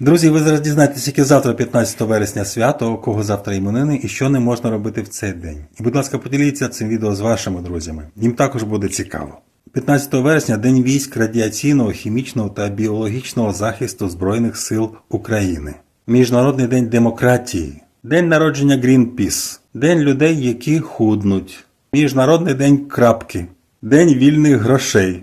Друзі, ви зараз дізнаєтесь, яке завтра 15 вересня свято, кого завтра іменини і що не можна робити в цей день. І, будь ласка, поділіться цим відео з вашими друзями. Їм також буде цікаво. 15 вересня День військ радіаційного, хімічного та біологічного захисту Збройних сил України. Міжнародний день демократії, День народження Greenpeace, День людей, які худнуть, Міжнародний день крапки, День вільних грошей,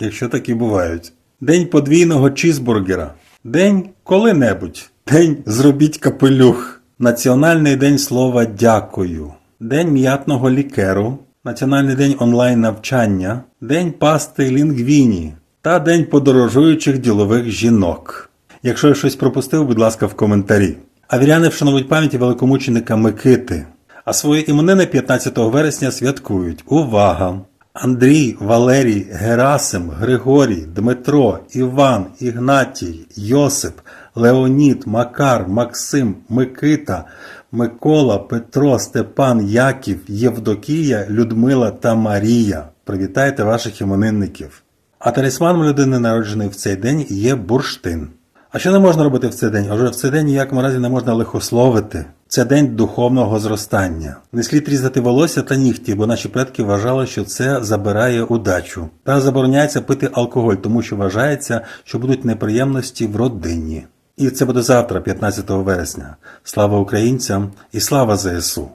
якщо такі бувають. День подвійного чізбургера. День коли-небудь. День зробіть капелюх. Національний день слова дякую. День м'ятного лікеру. Національний день онлайн навчання. День пасти лінгвіні. Та День подорожуючих ділових жінок. Якщо я щось пропустив, будь ласка, в коментарі. А віряни вшанують пам'яті великомученика Микити. А свої іменини 15 вересня святкують. Увага! Андрій, Валерій, Герасим, Григорій, Дмитро, Іван, Ігнатій, Йосип, Леонід, Макар, Максим, Микита, Микола, Петро, Степан, Яків, Євдокія, Людмила та Марія. Привітайте ваших іменинників. А талісманом людини, народженої в цей день, є бурштин. А що не можна робити в цей день? Отже, в цей день ніякому разі не можна лихословити. Це день духовного зростання. Не слід різати волосся та нігті, бо наші предки вважали, що це забирає удачу. Та забороняється пити алкоголь, тому що вважається, що будуть неприємності в родині. І це буде завтра, 15 вересня. Слава українцям і слава ЗСУ!